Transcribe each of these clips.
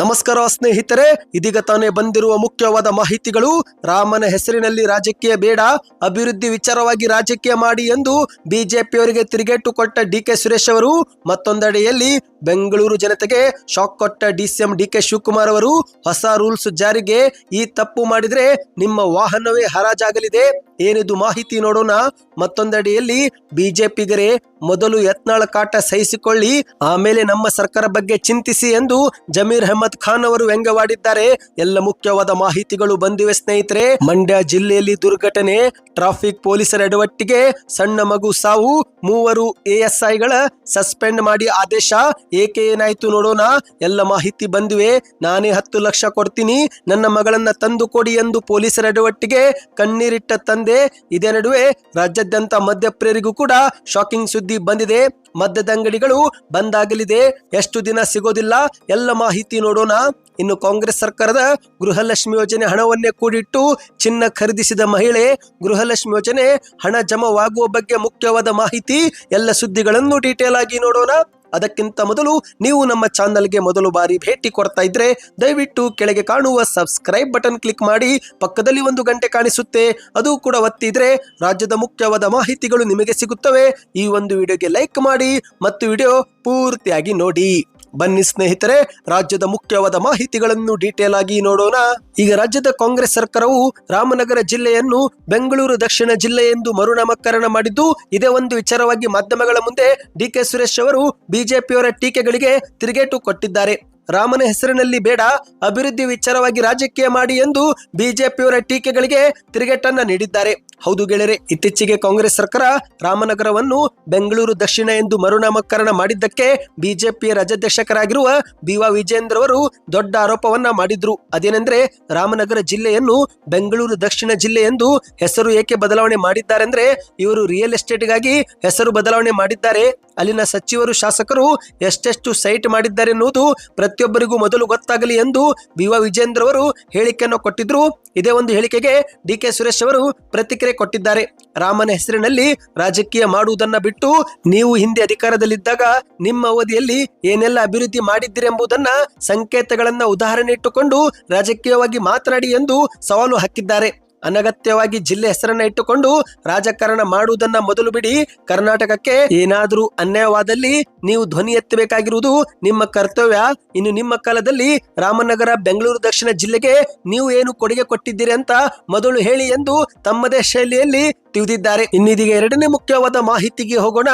ನಮಸ್ಕಾರ ಸ್ನೇಹಿತರೆ, ಇದೀಗ ತಾನೇ ಬಂದಿರುವ ಮುಖ್ಯವಾದ ಮಾಹಿತಿಗಳು. ರಾಮನ ಹೆಸರಿನಲ್ಲಿ ರಾಜಕೀಯ ಬೇಡ, ಅಭಿವೃದ್ಧಿ ವಿಚಾರವಾಗಿ ರಾಜಕೀಯ ಮಾಡಿ ಎಂದು ಬಿಜೆಪಿಯವರಿಗೆ ತಿರುಗೇಟು ಕೊಟ್ಟ ಡಿ ಕೆ ಸುರೇಶ್ ಅವರು. ಮತ್ತೊಂದೆಡೆಯಲ್ಲಿ ಬೆಂಗಳೂರು ಜನತೆಗೆ ಶಾಕ್ ಕೊಟ್ಟ ಡಿಸಿಎಂ ಡಿಕೆ ಶಿವಕುಮಾರ್ ಅವರು ಹೊಸ ರೂಲ್ಸ್ ಜಾರಿಗೆ ಈ ತಪ್ಪು ಮಾಡಿದ್ರೆ ನಿಮ್ಮ ವಾಹನವೇ ಹರಾಜಾಗಲಿದೆ. ಏನಿದು ಮಾಹಿತಿ ನೋಡೋಣ. ಮತ್ತೊಂದಡಿಯಲ್ಲಿ ಬಿಜೆಪಿಗರೇ ಮೊದಲು ಯತ್ನಾಳ ಕಾಟ ಸಹಿಸಿಕೊಳ್ಳಿ, ಆಮೇಲೆ ನಮ್ಮ ಸರ್ಕಾರ ಬಗ್ಗೆ ಚಿಂತಿಸಿ ಎಂದು ಜಮೀರ್ ಅಹಮದ್ ಖಾನ್ ಅವರು ವ್ಯಂಗ್ಯವಾಡಿದ್ದಾರೆ. ಎಲ್ಲ ಮುಖ್ಯವಾದ ಮಾಹಿತಿಗಳು ಬಂದಿವೆ ಸ್ನೇಹಿತರೆ. ಮಂಡ್ಯ ಜಿಲ್ಲೆಯಲ್ಲಿ ದುರ್ಘಟನೆ, ಟ್ರಾಫಿಕ್ ಪೊಲೀಸರ ಎಡವಟ್ಟಿಗೆ ಸಣ್ಣ ಮಗು ಸಾವು, ಮೂವರು ಎಎಸ್ಐಗಳ ಸಸ್ಪೆಂಡ್ ಮಾಡಿ ಆದೇಶ. ಏಕೆ ಏನಾಯ್ತು ನೋಡೋಣ? ಎಲ್ಲ ಮಾಹಿತಿ ಬಂದಿವೆ. ನಾನೇ ಹತ್ತು ಲಕ್ಷ ಕೊಡ್ತೀನಿ. ನನ್ನ ಮಗಳನ್ನ ತಂದು ಕೊಡಿ ಎಂದು ಪೊಲೀಸರ ಎಡವಟ್ಟಿಗೆ ಕಣ್ಣೀರಿಟ್ಟ ತಂದೆ. ಇದೇ ನಡುವೆ ರಾಜ್ಯಾದ್ಯಂತ ಮದ್ಯಪ್ರಿಯರಿಗೂ ಕೂಡ ಶಾಕಿಂಗ್ ಸುದ್ದಿ ಬಂದಿದೆ. ಮದ್ಯದ ಅಂಗಡಿಗಳು ಬಂದಾಗಲಿದೆ. ಎಷ್ಟು ದಿನ ಸಿಗೋದಿಲ್ಲ? ಎಲ್ಲ ಮಾಹಿತಿ ನೋಡೋಣ. ಇನ್ನು ಕಾಂಗ್ರೆಸ್ ಸರ್ಕಾರದ ಗೃಹಲಕ್ಷ್ಮಿ ಯೋಜನೆ ಹಣವನ್ನೇ ಕೂಡಿಟ್ಟು ಚಿನ್ನ ಖರೀದಿಸಿದ ಮಹಿಳೆ ಗೃಹಲಕ್ಷ್ಮಿ ಯೋಜನೆ ಹಣ ಜಮವಾಗುವ ಬಗ್ಗೆ ಮುಖ್ಯವಾದ ಮಾಹಿತಿ, ಎಲ್ಲ ಸುದ್ದಿಗಳನ್ನು ಡೀಟೇಲ್ ಆಗಿ ನೋಡೋಣ. ಅದಕ್ಕಿಂತ ಮೊದಲು ನೀವು ನಮ್ಮ ಚಾನಲ್ಗೆ ಮೊದಲು ಬಾರಿ ಭೇಟಿ ಕೊಡ್ತಾ ಇದ್ರೆ ದಯವಿಟ್ಟು ಕೆಳಗೆ ಕಾಣುವ ಸಬ್ಸ್ಕ್ರೈಬ್ ಬಟನ್ ಕ್ಲಿಕ್ ಮಾಡಿ ಪಕ್ಕದಲ್ಲಿ ಒಂದು ಗಂಟೆ ಕಾಣಿಸುತ್ತೆ. ಅದು ಕೂಡ ಒತ್ತಿದ್ರೆ ರಾಜ್ಯದ ಮುಖ್ಯವಾದ ಮಾಹಿತಿಗಳು ನಿಮಗೆ ಸಿಗುತ್ತವೆ. ಈ ಒಂದು ವಿಡಿಯೋಗೆ ಲೈಕ್ ಮಾಡಿ ಮತ್ತು ವಿಡಿಯೋ ಪೂರ್ತಿಯಾಗಿ ನೋಡಿ. ಬನ್ನಿ ಸ್ನೇಹಿತರೆ, ರಾಜ್ಯದ ಮುಖ್ಯವಾದ ಮಾಹಿತಿಗಳನ್ನು ಡೀಟೇಲ್ ಆಗಿ ನೋಡೋಣ. ಈಗ ರಾಜ್ಯದ ಕಾಂಗ್ರೆಸ್ ಸರ್ಕಾರವು ರಾಮನಗರ ಜಿಲ್ಲೆಯನ್ನು ಬೆಂಗಳೂರು ದಕ್ಷಿಣ ಜಿಲ್ಲೆ ಎಂದು ಮರುನಾಮಕರಣ ಮಾಡಿದ್ದು, ಇದೇ ಒಂದು ವಿಚಾರವಾಗಿ ಮಾಧ್ಯಮಗಳ ಮುಂದೆ ಡಿ ಕೆ ಸುರೇಶ್ ಅವರು ಬಿಜೆಪಿಯವರ ಟೀಕೆಗಳಿಗೆ ತಿರುಗೇಟು ಕೊಟ್ಟಿದ್ದಾರೆ. ರಾಮನ ಹೆಸರಿನಲ್ಲಿ ಬೇಡ, ಅಭಿವೃದ್ಧಿ ವಿಚಾರವಾಗಿ ರಾಜಕೀಯ ಮಾಡಿ ಎಂದು ಬಿಜೆಪಿಯವರ ಟೀಕೆಗಳಿಗೆ ತಿರುಗೇಟನ್ನ ನೀಡಿದ್ದಾರೆ. ಹೌದು ಗೆಳೆಯರೆ, ಇತ್ತೀಚೆಗೆ ಕಾಂಗ್ರೆಸ್ ಸರ್ಕಾರ ರಾಮನಗರವನ್ನು ಬೆಂಗಳೂರು ದಕ್ಷಿಣ ಎಂದು ಮರುನಾಮಕರಣ ಮಾಡಿದ್ದಕ್ಕೆ ಬಿಜೆಪಿಯ ರಾಜ್ಯಾಧ್ಯಕ್ಷಕರಾಗಿರುವ ಬಿವಾ ವಿಜೇಂದ್ರ ಅವರು ದೊಡ್ಡ ಆರೋಪವನ್ನ ಮಾಡಿದ್ರು. ಅದೇನೆಂದ್ರೆ, ರಾಮನಗರ ಜಿಲ್ಲೆಯನ್ನು ಬೆಂಗಳೂರು ದಕ್ಷಿಣ ಜಿಲ್ಲೆ ಎಂದು ಹೆಸರು ಏಕೆ ಬದಲಾವಣೆ ಮಾಡಿದ್ದಾರೆಂದ್ರೆ, ಇವರು ರಿಯಲ್ ಎಸ್ಟೇಟ್ಗಾಗಿ ಹೆಸರು ಬದಲಾವಣೆ ಮಾಡಿದ್ದಾರೆ. ಅಲ್ಲಿನ ಸಚಿವರು, ಶಾಸಕರು ಎಷ್ಟೆಷ್ಟು ಸೈಟ್ ಮಾಡಿದ್ದಾರೆ ಎನ್ನುವುದು ಪ್ರತಿಯೊಬ್ಬರಿಗೂ ಮೊದಲು ಗೊತ್ತಾಗಲಿ ಎಂದು ಬಿ ವಾ ವಿಜೇಂದ್ರ ಅವರು ಹೇಳಿಕೆಯನ್ನು ಕೊಟ್ಟಿದ್ರು. ಇದೇ ಒಂದು ಹೇಳಿಕೆಗೆ ಡಿ ಕೆ ಸುರೇಶ್ ಅವರು ಪ್ರತಿಕ್ರಿಯೆ ಕೊಟ್ಟಿದ್ದಾರೆ. ರಾಮನ ಹೆಸರಿನಲ್ಲಿ ರಾಜಕೀಯ ಮಾಡುವುದನ್ನ ಬಿಟ್ಟು ನೀವು ಹಿಂದೆ ಅಧಿಕಾರದಲ್ಲಿದ್ದಾಗ ನಿಮ್ಮ ಅವಧಿಯಲ್ಲಿ ಏನೆಲ್ಲ ಅಭಿವೃದ್ಧಿ ಮಾಡಿದ್ದೀರಿ ಎಂಬುದನ್ನ ಸಂಕೇತಗಳನ್ನ ಉದಾಹರಣೆ ಇಟ್ಟುಕೊಂಡು ರಾಜಕೀಯವಾಗಿ ಮಾತನಾಡಿ ಎಂದು ಸವಾಲು ಹಾಕಿದ್ದಾರೆ. ಅನಗತ್ಯವಾಗಿ ಜಿಲ್ಲೆ ಹೆಸರನ್ನ ಇಟ್ಟುಕೊಂಡು ರಾಜಕಾರಣ ಮಾಡುವುದನ್ನ ಮೊದಲು ಬಿಡಿ. ಕರ್ನಾಟಕಕ್ಕೆ ಏನಾದರೂ ಅನ್ಯಾಯವಾದಲ್ಲಿ ನೀವು ಧ್ವನಿ ಎತ್ತಬೇಕಾಗಿರುವುದು ನಿಮ್ಮ ಕರ್ತವ್ಯ. ಇನ್ನು ನಿಮ್ಮ ಕಾಲದಲ್ಲಿ ರಾಮನಗರ, ಬೆಂಗಳೂರು ದಕ್ಷಿಣ ಜಿಲ್ಲೆಗೆ ನೀವು ಏನು ಕೊಡುಗೆ ಕೊಟ್ಟಿದ್ದೀರಿ ಅಂತ ಮೊದಲು ಹೇಳಿ ಎಂದು ತಮ್ಮದೇ ಶೈಲಿಯಲ್ಲಿ ತಿಳಿದಿದ್ದಾರೆ. ಇನ್ನಿದೀಗ ಎರಡನೇ ಮುಖ್ಯವಾದ ಮಾಹಿತಿಗೆ ಹೋಗೋಣ.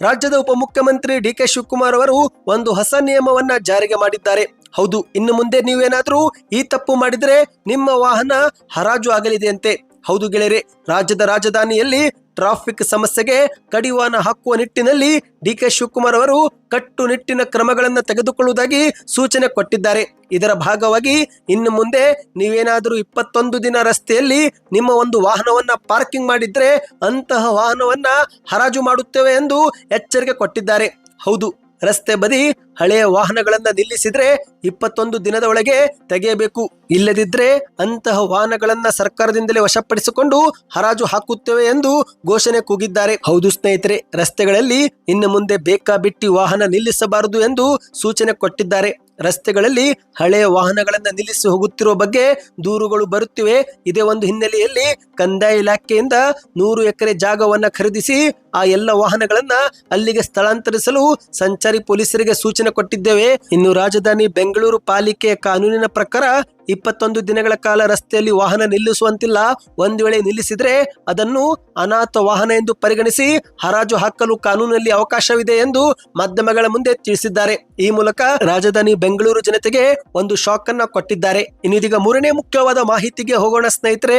ರಾಜ್ಯದ ಉಪಮುಖ್ಯಮಂತ್ರಿ ಡಿ ಕೆ ಶಿವಕುಮಾರ್ ಅವರು ಒಂದು ಹೊಸ ನಿಯಮವನ್ನ ಜಾರಿಗೆ ಮಾಡಿದ್ದಾರೆ. ಹೌದು, ಇನ್ನು ಮುಂದೆ ನೀವೇನಾದರೂ ಈ ತಪ್ಪು ಮಾಡಿದರೆ ನಿಮ್ಮ ವಾಹನ ಹರಾಜು ಆಗಲಿದೆಯಂತೆ. ಹೌದು ಗೆಳೆಯರೆ, ರಾಜ್ಯದ ರಾಜಧಾನಿಯಲ್ಲಿ ಟ್ರಾಫಿಕ್ ಸಮಸ್ಯೆಗೆ ಕಡಿವಾಣ ಹಾಕುವ ನಿಟ್ಟಿನಲ್ಲಿ ಡಿ ಕೆ ಶಿವಕುಮಾರ್ ಅವರು ಕಟ್ಟುನಿಟ್ಟಿನ ಕ್ರಮಗಳನ್ನು ತೆಗೆದುಕೊಳ್ಳುವುದಾಗಿ ಸೂಚನೆ ಕೊಟ್ಟಿದ್ದಾರೆ. ಇದರ ಭಾಗವಾಗಿ ಇನ್ನು ಮುಂದೆ ನೀವೇನಾದರೂ ಇಪ್ಪತ್ತೊಂದು ದಿನ ರಸ್ತೆಯಲ್ಲಿ ನಿಮ್ಮ ಒಂದು ವಾಹನವನ್ನ ಪಾರ್ಕಿಂಗ್ ಮಾಡಿದ್ರೆ ಅಂತಹ ವಾಹನವನ್ನ ಹರಾಜು ಮಾಡುತ್ತೇವೆ ಎಂದು ಎಚ್ಚರಿಕೆ ಕೊಟ್ಟಿದ್ದಾರೆ. ಹೌದು ರಸ್ತೆ ಬದಿ ಹಳೆಯ ವಾಹನಗಳನ್ನ ನಿಲ್ಲಿಸಿದ್ರೆ ಇಪ್ಪತ್ತೊಂದು ದಿನದ ಒಳಗೆ ತೆಗೆಯಬೇಕು. ಇಲ್ಲದಿದ್ರೆ ಅಂತಹ ವಾಹನಗಳನ್ನ ಸರ್ಕಾರದಿಂದಲೇ ವಶಪಡಿಸಿಕೊಂಡು ಹರಾಜು ಹಾಕುತ್ತೇವೆ ಎಂದು ಘೋಷಣೆ ಕೂಗಿದ್ದಾರೆ. ಹೌದು ಸ್ನೇಹಿತರೆ, ರಸ್ತೆಗಳಲ್ಲಿ ಇನ್ನು ಮುಂದೆ ಬೇಕಾಬಿಟ್ಟಿ ವಾಹನ ನಿಲ್ಲಿಸಬಾರದು ಎಂದು ಸೂಚನೆ ಕೊಟ್ಟಿದ್ದಾರೆ. ರಸ್ತೆಗಳಲ್ಲಿ ಹಳೆಯ ವಾಹನಗಳನ್ನು ನಿಲ್ಲಿಸಿ ಹೋಗುತ್ತಿರುವ ಬಗ್ಗೆ ದೂರುಗಳು ಬರುತ್ತಿವೆ. ಇದೇ ಒಂದು ಹಿನ್ನೆಲೆಯಲ್ಲಿ ಕಂದಾಯ ಇಲಾಖೆಯಿಂದ ನೂರು ಎಕರೆ ಜಾಗವನ್ನು ಖರೀದಿಸಿ ಆ ಎಲ್ಲ ವಾಹನಗಳನ್ನು ಅಲ್ಲಿಗೆ ಸ್ಥಳಾಂತರಿಸಲು ಸಂಚಾರಿ ಪೊಲೀಸರಿಗೆ ಸೂಚನೆ ಕೊಟ್ಟಿದ್ದೇವೆ. ಇನ್ನು ರಾಜಧಾನಿ ಬೆಂಗಳೂರು ಪಾಲಿಕೆಯ ಕಾನೂನಿನ ಪ್ರಕಾರ ಇಪ್ಪತ್ತೊಂದು ದಿನಗಳ ಕಾಲ ರಸ್ತೆಯಲ್ಲಿ ವಾಹನ ನಿಲ್ಲಿಸುವಂತಿಲ್ಲ. ಒಂದು ವೇಳೆ ನಿಲ್ಲಿಸಿದರೆ ಅದನ್ನು ಅನಾಥ ವಾಹನ ಎಂದು ಪರಿಗಣಿಸಿ ಹರಾಜು ಹಾಕಲು ಕಾನೂನಲ್ಲಿ ಅವಕಾಶವಿದೆ ಎಂದು ಮಾಧ್ಯಮಗಳ ಮುಂದೆ ತಿಳಿಸಿದ್ದಾರೆ. ಈ ಮೂಲಕ ರಾಜಧಾನಿ ಬೆಂಗಳೂರು ಜನತೆಗೆ ಒಂದು ಶಾಕ್ ಅನ್ನ ಕೊಟ್ಟಿದ್ದಾರೆ. ಇನ್ನಿದೀಗ ಮೂರನೇ ಮುಖ್ಯವಾದ ಮಾಹಿತಿಗೆ ಹೋಗೋಣ ಸ್ನೇಹಿತರೆ.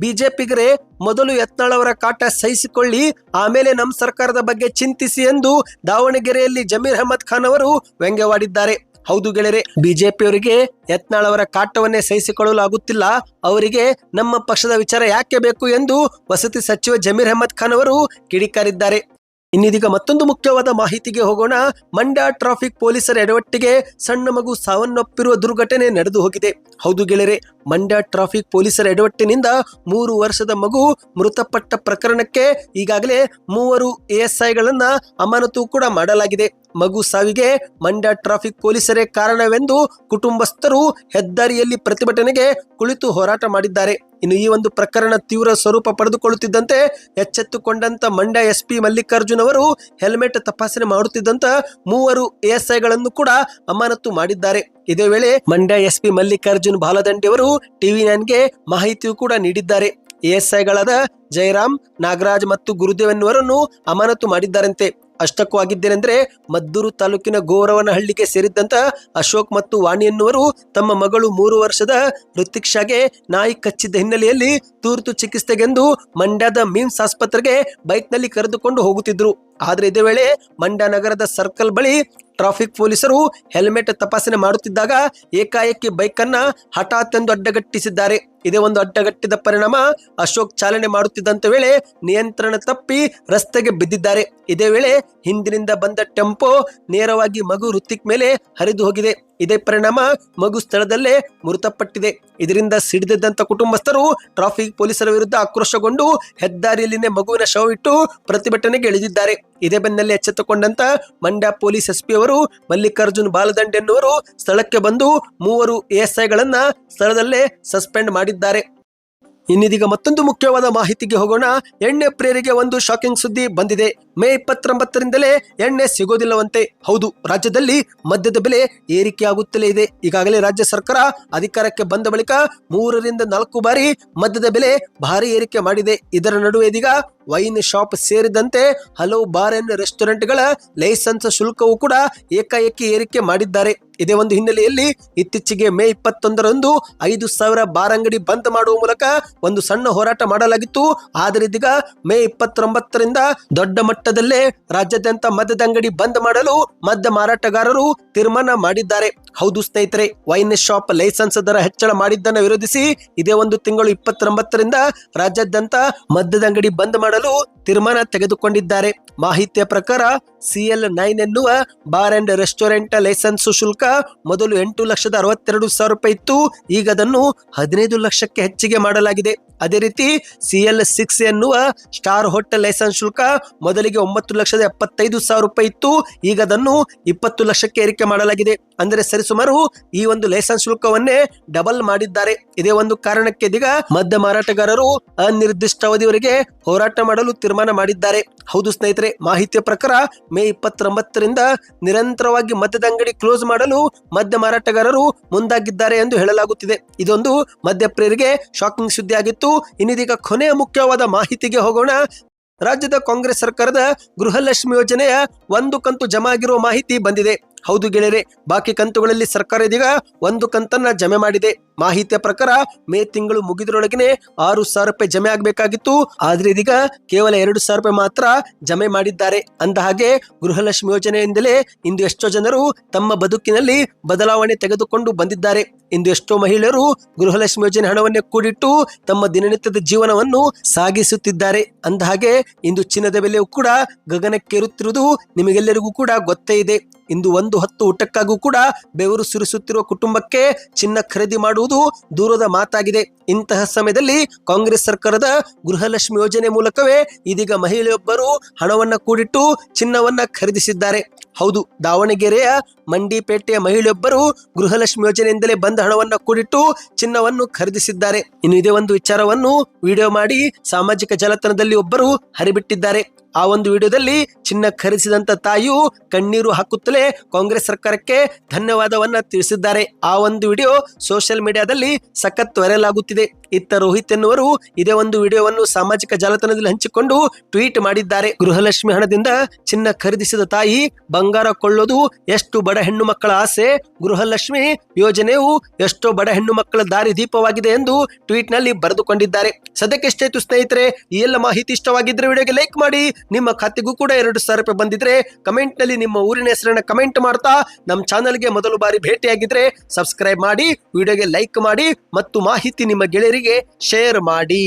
ಬಿಜೆಪಿಗರೆ, ಮೊದಲು ಯತ್ನಾಳ್ ಕಾಟ ಸಹಿಸಿಕೊಳ್ಳಿ, ಆಮೇಲೆ ನಮ್ಮ ಸರ್ಕಾರದ ಬಗ್ಗೆ ಚಿಂತಿಸಿ ಎಂದು ದಾವಣಗೆರೆಯಲ್ಲಿ ಜಮೀರ್ ಅಹಮದ್ ಖಾನ್ ಅವರು ವ್ಯಂಗ್ಯವಾಡಿದ್ದಾರೆ. ಹೌದು ಗೆಳೆಯರೆ, ಬಿಜೆಪಿಯವರಿಗೆ ಯತ್ನಾಳ್ ಅವರ ಕಾಟವನ್ನೇ ಸಹಿಸಿಕೊಳ್ಳಲು ಆಗುತ್ತಿಲ್ಲ ಅವರಿಗೆ ನಮ್ಮ ಪಕ್ಷದ ವಿಚಾರ ಯಾಕೆ ಬೇಕು ಎಂದು ವಸತಿ ಸಚಿವ ಜಮೀರ್ ಅಹಮದ್ ಖಾನ್ ಅವರು ಕಿಡಿಕಾರಿದ್ದಾರೆ. ಇನ್ನಿದೀಗ ಮತ್ತೊಂದು ಮುಖ್ಯವಾದ ಮಾಹಿತಿಗೆ ಹೋಗೋಣ. ಮಂಡ್ಯ ಟ್ರಾಫಿಕ್ ಪೊಲೀಸರ ಎಡವಟ್ಟಿಗೆ ಸಣ್ಣ ಮಗು ಸಾವನ್ನಪ್ಪಿರುವ ದುರ್ಘಟನೆ ನಡೆದು ಹೋಗಿದೆ. ಹೌದು ಗೆಳೆಯರೆ ಮಂಡ್ಯ ಟ್ರಾಫಿಕ್ ಪೊಲೀಸರ ಎಡವಟ್ಟಿನಿಂದ ಮೂರು ವರ್ಷದ ಮಗು ಮೃತಪಟ್ಟ ಪ್ರಕರಣಕ್ಕೆ ಈಗಾಗಲೇ ಮೂವರು ಎಎಸ್ಐಗಳನ್ನ ಅಮಾನತು ಕೂಡ ಮಾಡಲಾಗಿದೆ. ಮಗು ಸಾವಿಗೆ ಮಂಡ್ಯ ಟ್ರಾಫಿಕ್ ಪೊಲೀಸರೇ ಕಾರಣವೆಂದು ಕುಟುಂಬಸ್ಥರು ಹೆದ್ದಾರಿಯಲ್ಲಿ ಪ್ರತಿಭಟನೆಗೆ ಕುಳಿತು ಹೋರಾಟ ಮಾಡಿದ್ದಾರೆ. ಇನ್ನು ಈ ಒಂದು ಪ್ರಕರಣ ತೀವ್ರ ಸ್ವರೂಪ ಪಡೆದುಕೊಳ್ಳುತ್ತಿದ್ದಂತೆ ಎಚ್ಚೆತ್ತುಕೊಂಡಂತ ಮಂಡ್ಯ ಎಸ್ಪಿ ಮಲ್ಲಿಕಾರ್ಜುನ್ ಅವರು ಹೆಲ್ಮೆಟ್ ತಪಾಸಣೆ ಮಾಡುತ್ತಿದ್ದಂತ ಮೂವರು ಎಎಸ್ಐಗಳನ್ನು ಕೂಡ ಅಮಾನತು ಮಾಡಿದ್ದಾರೆ. ಇದೇ ವೇಳೆ ಮಂಡ್ಯ ಎಸ್ಪಿ ಮಲ್ಲಿಕಾರ್ಜುನ್ ಬಾಲದಂಡಿ ಅವರು ಟಿವಿ ನೈನ್ಗೆ ಮಾಹಿತಿಯೂ ಕೂಡ ನೀಡಿದ್ದಾರೆ. ಎಎಸ್ಐಗಳಾದ ಜಯರಾಮ್ ನಾಗರಾಜ್ ಮತ್ತು ಗುರುದೇವನ್ವರನ್ನು ಅಮಾನತು ಮಾಡಿದ್ದಾರಂತೆ. ಅಷ್ಟಕ್ಕೂ ಆಗಿದ್ದೇನೆಂದ್ರೆ ಮದ್ದೂರು ತಾಲೂಕಿನ ಗೋರವನಹಳ್ಳಿಗೆ ಸೇರಿದ್ದಂತ ಅಶೋಕ್ ಮತ್ತು ವಾಣಿ ಎನ್ನುವರು ತಮ್ಮ ಮಗಳು ಮೂರು ವರ್ಷದ ಋತಿಕ್ಷಾಗೆ ನಾಯಿ ಕಚ್ಚಿದ್ದ ಹಿನ್ನೆಲೆಯಲ್ಲಿ ತುರ್ತು ಚಿಕಿತ್ಸೆಗೆಂದು ಮಂಡ್ಯದ ಮಿಮ್ಸ್ ಆಸ್ಪತ್ರೆಗೆ ಬೈಕ್ನಲ್ಲಿ ಕರೆದುಕೊಂಡು ಹೋಗುತ್ತಿದ್ರು. ಆದ್ರೆ ಇದೇ ವೇಳೆ ಮಂಡ್ಯ ನಗರದ ಸರ್ಕಲ್ ಬಳಿ ಟ್ರಾಫಿಕ್ ಪೊಲೀಸರು ಹೆಲ್ಮೆಟ್ ತಪಾಸಣೆ ಮಾಡುತ್ತಿದ್ದಾಗ ಏಕಾಏಕಿ ಬೈಕ್ ಅನ್ನ ಹಠಾತ್ ಎಂದು ಅಡ್ಡಗಟ್ಟಿಸಿದ್ದಾರೆ. ಇದೇ ಒಂದು ಅಡ್ಡಗಟ್ಟಿದ ಪರಿಣಾಮ ಅಶೋಕ್ ಚಾಲನೆ ಮಾಡುತ್ತಿದ್ದಂತ ವೇಳೆ ನಿಯಂತ್ರಣ ತಪ್ಪಿ ರಸ್ತೆಗೆ ಬಿದ್ದಿದ್ದಾರೆ. ಇದೇ ವೇಳೆ ಹಿಂದಿನಿಂದ ಬಂದ ಟೆಂಪೋ ನೇರವಾಗಿ ಮಗು ಋತಿಕ್ ಮೇಲೆ ಹರಿದು ಹೋಗಿದೆ. ಇದೇ ಪರಿಣಾಮ ಮಗು ಸ್ಥಳದಲ್ಲೇ ಮೃತಪಟ್ಟಿದೆ. ಇದರಿಂದ ಸಿಡಿದಿದ್ದಂತ ಕುಟುಂಬಸ್ಥರು ಟ್ರಾಫಿಕ್ ಪೊಲೀಸರ ವಿರುದ್ಧ ಆಕ್ರೋಶಗೊಂಡು ಹೆದ್ದಾರಿಯಲ್ಲಿನೇ ಮಗುವಿನ ಶವವಿಟ್ಟು ಪ್ರತಿಭಟನೆಗೆ ಇಳಿದಿದ್ದಾರೆ. ಇದೇ ಬೆನ್ನಲ್ಲೇ ಎಚ್ಚೆತ್ತುಕೊಂಡಂತ ಮಂಡ್ಯ ಪೊಲೀಸ್ ಎಸ್ಪಿ ಅವರು ಮಲ್ಲಿಕಾರ್ಜುನ್ ಬಾಲದಂಡ್ ಎನ್ನುವರು ಸ್ಥಳಕ್ಕೆ ಬಂದು ಮೂವರು ಎಎಸ್ಐಗಳನ್ನ ಸ್ಥಳದಲ್ಲೇ ಸಸ್ಪೆಂಡ್ ಮಾಡಿದ್ದಾರೆ. ಇನ್ನಿದೀಗ ಮತ್ತೊಂದು ಮುಖ್ಯವಾದ ಮಾಹಿತಿಗೆ ಹೋಗೋಣ. ಎಣ್ಣೆ ಪ್ರೇರಿಗೆ ಒಂದು ಶಾಕಿಂಗ್ ಸುದ್ದಿ ಬಂದಿದೆ. ಮೇ ಇಪ್ಪತ್ತೊಂಬತ್ತರಿಂದಲೇ ಎಣ್ಣೆ ಸಿಗೋದಿಲ್ಲವಂತೆ. ಹೌದು, ರಾಜ್ಯದಲ್ಲಿ ಮದ್ಯದ ಬೆಲೆ ಏರಿಕೆಯಾಗುತ್ತಲೇ ಇದೆ. ಈಗಾಗಲೇ ರಾಜ್ಯ ಸರ್ಕಾರ ಅಧಿಕಾರಕ್ಕೆ ಬಂದ ಬಳಿಕ ಮೂರರಿಂದ ನಾಲ್ಕು ಬಾರಿ ಮದ್ಯದ ಬೆಲೆ ಭಾರಿ ಏರಿಕೆ ಮಾಡಿದೆ. ಇದರ ನಡುವೆ ಇದೀಗ ವೈನ್ ಶಾಪ್ ಸೇರಿದಂತೆ ಹಲವು ಬಾರ್ ಅಂಡ್ ರೆಸ್ಟೋರೆಂಟ್ಗಳ ಲೈಸೆನ್ಸ್ ಶುಲ್ಕವೂ ಕೂಡ ಏಕಾಏಕಿ ಏರಿಕೆ ಮಾಡಿದ್ದಾರೆ. ಇದೇ ಒಂದು ಹಿನ್ನೆಲೆಯಲ್ಲಿ ಇತ್ತೀಚೆಗೆ ಮೇ ಇಪ್ಪತ್ತೊಂದರಂದು ಐದು ಸಾವಿರ ಬಾರ್ ಅಂಗಡಿ ಬಂದ್ ಮಾಡುವ ಮೂಲಕ ಒಂದು ಸಣ್ಣ ಹೋರಾಟ ಮಾಡಲಾಗಿತ್ತು. ಆದರೆ ಇದೀಗ ಮೇ ಇಪ್ಪತ್ತೊಂಬತ್ತರಿಂದ ದೊಡ್ಡ ಮಟ್ಟದಲ್ಲೇ ರಾಜ್ಯಾದ್ಯಂತ ಮದ್ಯದ ಅಂಗಡಿ ಬಂದ್ ಮಾಡಲು ಮದ್ಯ ಮಾರಾಟಗಾರರು ತೀರ್ಮಾನ ಮಾಡಿದ್ದಾರೆ. ಹೌದು ಸ್ನೇಹಿತರೆ, ವೈನ್ ಶಾಪ್ ಲೈಸೆನ್ಸ್ ದರ ಹೆಚ್ಚಳ ಮಾಡಿದ್ದನ್ನು ವಿರೋಧಿಸಿ ಇದೇ ಒಂದು ತಿಂಗಳು ಇಪ್ಪತ್ತೊಂಬತ್ತರಿಂದ ರಾಜ್ಯಾದ್ಯಂತ ಮದ್ಯದ ಅಂಗಡಿ ಬಂದ್ ಮಾಡಲು ತೀರ್ಮಾನ ತೆಗೆದುಕೊಂಡಿದ್ದಾರೆ. ಮಾಹಿತಿಯ ಪ್ರಕಾರ, ಸಿಎಲ್ ನೈನ್ ಎನ್ನುವ ಬಾರ್ ಅಂಡ್ ರೆಸ್ಟೋರೆಂಟ್ ಲೈಸೆನ್ಸ್ ಶುಲ್ಕ ಮೊದಲು ಎಂಟು ಲಕ್ಷದ ಅರವತ್ತೆರಡು ಸಾವಿರ ರೂಪಾಯಿ ಇತ್ತು. ಈಗ ಅದನ್ನು ಹದಿನೈದು ಲಕ್ಷಕ್ಕೆ ಹೆಚ್ಚಿಗೆ ಮಾಡಲಾಗಿದೆ. ಅದೇ ರೀತಿ, ಸಿಎಲ್ ಸಿಕ್ಸ್ ಎನ್ನುವ ಸ್ಟಾರ್ ಹೋಟೆಲ್ ಲೈಸೆನ್ಸ್ ಶುಲ್ಕ ಮೊದಲಿಗೆ ಒಂಬತ್ತು ಲಕ್ಷದ ಎಪ್ಪತ್ತೈದು ಸಾವಿರ ರೂಪಾಯಿ ಇತ್ತು. ಈಗ ಅದನ್ನು ಇಪ್ಪತ್ತು ಲಕ್ಷಕ್ಕೆ ಏರಿಕೆ ಮಾಡಲಾಗಿದೆ. ಅಂದರೆ ಸರಿಸುಮಾರು ಈ ಒಂದು ಲೈಸೆನ್ಸ್ ಶುಲ್ಕವನ್ನೇ ಡಬಲ್ ಮಾಡಿದ್ದಾರೆ. ಇದೇ ಒಂದು ಕಾರಣಕ್ಕೆ ಇದೀಗ ಮದ್ಯ ಮಾರಾಟಗಾರರು ಅನಿರ್ದಿಷ್ಟ ಅವಧಿಯವರಿಗೆ ಹೋರಾಟ ಮಾಡಲು ತೀರ್ಮಾನ ಮಾಡಿದ್ದಾರೆ. ಹೌದು ಸ್ನೇಹಿತರೆ, ಮಾಹಿತಿಯ ಪ್ರಕಾರ ಮೇ ಇಪ್ಪತ್ತೊಂಬತ್ತರಿಂದ ನಿರಂತರವಾಗಿ ಮದ್ಯದ ಅಂಗಡಿ ಕ್ಲೋಸ್ ಮಾಡಲು ಮದ್ಯ ಮಾರಾಟಗಾರರು ಮುಂದಾಗಿದ್ದಾರೆ ಎಂದು ಹೇಳಲಾಗುತ್ತಿದೆ. ಇದೊಂದು ಮದ್ಯಪ್ರಿಯರಿಗೆ ಶಾಕಿಂಗ್ ಸುದ್ದಿ ಆಗಿತ್ತು ಇನ್ನಿದೀಗ ಕೊನೆಯ ಮುಖ್ಯವಾದ ಮಾಹಿತಿಗೆ ಹೋಗೋಣ. ರಾಜ್ಯದ ಕಾಂಗ್ರೆಸ್ ಸರ್ಕಾರದ ಗೃಹಲಕ್ಷ್ಮಿ ಯೋಜನೆಯ ಒಂದು ಕಂತು ಜಮಾ ಆಗಿರುವ ಮಾಹಿತಿ ಬಂದಿದೆ. ಹೌದು ಗೆಳೆಯರೆ, ಬಾಕಿ ಕಂತುಗಳಲ್ಲಿ ಸರ್ಕಾರ ಇದೀಗ ಒಂದು ಕಂತನ್ನ ಜಮೆ ಮಾಡಿದೆ. ಮಾಹಿತಿಯ ಪ್ರಕಾರ ಮೇ ತಿಂಗಳು ಮುಗಿದ್ರೊಳಗಿನ ಆರು ಸಾವಿರ ರೂಪಾಯಿ ಜಮೆ ಆಗಬೇಕಾಗಿತ್ತು. ಆದ್ರೆ ಇದೀಗ ಕೇವಲ ಎರಡು ಸಾವಿರ ರೂಪಾಯಿ ಮಾತ್ರ ಜಮೆ ಮಾಡಿದ್ದಾರೆ. ಅಂದ ಹಾಗೆ ಗೃಹಲಕ್ಷ್ಮಿ ಯೋಜನೆಯಿಂದಲೇ ಇಂದು ಎಷ್ಟೋ ಜನರು ತಮ್ಮ ಬದುಕಿನಲ್ಲಿ ಬದಲಾವಣೆ ತೆಗೆದುಕೊಂಡು ಬಂದಿದ್ದಾರೆ. ಇಂದು ಎಷ್ಟೋ ಮಹಿಳೆಯರು ಗೃಹಲಕ್ಷ್ಮಿ ಯೋಜನೆ ಹಣವನ್ನೇ ಕೂಡಿಟ್ಟು ತಮ್ಮ ದಿನನಿತ್ಯದ ಜೀವನವನ್ನು ಸಾಗಿಸುತ್ತಿದ್ದಾರೆ. ಅಂದ ಹಾಗೆ ಇಂದು ಚಿನ್ನದ ಬೆಲೆಯೂ ಕೂಡ ಗಗನಕ್ಕೇರುತ್ತಿರುವುದು ನಿಮಗೆಲ್ಲರಿಗೂ ಕೂಡ ಗೊತ್ತೇ ಇದೆ. ಇಂದು ಒಂದು ಹತ್ತು ಊಟಕ್ಕಾಗೂ ಕೂಡ ಬೆವರು ಸುರಿಸುತ್ತಿರುವ ಕುಟುಂಬಕ್ಕೆ ಚಿನ್ನ ಖರೀದಿ ಮಾಡುವುದು ದೂರದ ಮಾತಾಗಿದೆ. ಇಂತಹ ಸಮಯದಲ್ಲಿ ಕಾಂಗ್ರೆಸ್ ಸರ್ಕಾರದ ಗೃಹಲಕ್ಷ್ಮಿ ಯೋಜನೆ ಮೂಲಕವೇ ಇದೀಗ ಮಹಿಳೆಯೊಬ್ಬರು ಹಣವನ್ನ ಕೂಡಿಟ್ಟು ಚಿನ್ನವನ್ನ ಖರೀದಿಸಿದ್ದಾರೆ. ಹೌದು, ದಾವಣಗೆರೆಯ ಮಂಡಿಪೇಟೆಯ ಮಹಿಳೆಯೊಬ್ಬರು ಗೃಹಲಕ್ಷ್ಮಿ ಯೋಜನೆಯಿಂದಲೇ ಬಂದ ಹಣವನ್ನ ಕೂಡಿಟ್ಟು ಚಿನ್ನವನ್ನು ಖರೀದಿಸಿದ್ದಾರೆ. ಇನ್ನು ಇದೇ ಒಂದು ವಿಚಾರವನ್ನು ವಿಡಿಯೋ ಮಾಡಿ ಸಾಮಾಜಿಕ ಜಾಲತಾಣದಲ್ಲಿ ಒಬ್ಬರು ಹರಿಬಿಟ್ಟಿದ್ದಾರೆ. ಆ ಒಂದು ವಿಡಿಯೋದಲ್ಲಿ ಚಿನ್ನ ಖರೀದಿಸಿದಂತ ತಾಯಿಯು ಕಣ್ಣೀರು ಹಾಕುತ್ತಲೇ ಕಾಂಗ್ರೆಸ್ ಸರ್ಕಾರಕ್ಕೆ ಧನ್ಯವಾದವನ್ನ ತಿಳಿಸಿದ್ದಾರೆ. ಆ ಒಂದು ವಿಡಿಯೋ ಸೋಷಿಯಲ್ ಮೀಡಿಯಾದಲ್ಲಿ ಸಖತ್ ವೈರಲ್ ಆಗುತ್ತಿದೆ. ಇತ್ತ ರೋಹಿತ್ ಎನ್ನುವರು ಇದೇ ಒಂದು ವಿಡಿಯೋವನ್ನು ಸಾಮಾಜಿಕ ಜಾಲತಾಣದಲ್ಲಿ ಹಂಚಿಕೊಂಡು ಟ್ವೀಟ್ ಮಾಡಿದ್ದಾರೆ. ಗೃಹಲಕ್ಷ್ಮಿ ಹಣದಿಂದ ಚಿನ್ನ ಖರೀದಿಸಿದ ತಾಯಿ ಬಂಗಾರ ಕೊಳ್ಳೋದು ಎಷ್ಟು ಬಡ ಹೆಣ್ಣು ಮಕ್ಕಳ ಆಸೆ? ಗೃಹಲಕ್ಷ್ಮಿ ಯೋಜನೆಯು ಎಷ್ಟೋ ಬಡ ಹೆಣ್ಣು ಮಕ್ಕಳ ದಾರಿ ದೀಪವಾಗಿದೆ ಎಂದು ಟ್ವೀಟ್ನಲ್ಲಿ ಬರೆದುಕೊಂಡಿದ್ದಾರೆ. ಸದ್ಯಕ್ಕೆ ಸ್ನೇಹಿತರೆ, ಈ ಎಲ್ಲ ಮಾಹಿತಿ ಇಷ್ಟವಾಗಿದ್ರೆ ವಿಡಿಯೋಗೆ ಲೈಕ್ ಮಾಡಿ, ನಿಮ್ಮ ಖಾತೆಗೂ ಕೂಡ ಎರಡು ಸಾವಿರ ರೂಪಾಯಿ ಬಂದಿದ್ರೆ ಕಮೆಂಟ್ನಲ್ಲಿ ನಿಮ್ಮ ಊರಿನ ಹೆಸರನ್ನ ಕಮೆಂಟ್ ಮಾಡ್ತಾ, ನಮ್ಮ ಚಾನಲ್ಗೆ ಮೊದಲು ಬಾರಿ ಭೇಟಿಯಾಗಿದ್ರೆ ಸಬ್ಸ್ಕ್ರೈಬ್ ಮಾಡಿ, ವಿಡಿಯೋಗೆ ಲೈಕ್ ಮಾಡಿ ಮತ್ತು ಮಾಹಿತಿ ನಿಮ್ಮ ಗೆಳೆಯರಿಗೆ ಶೇರ್ ಮಾಡಿ.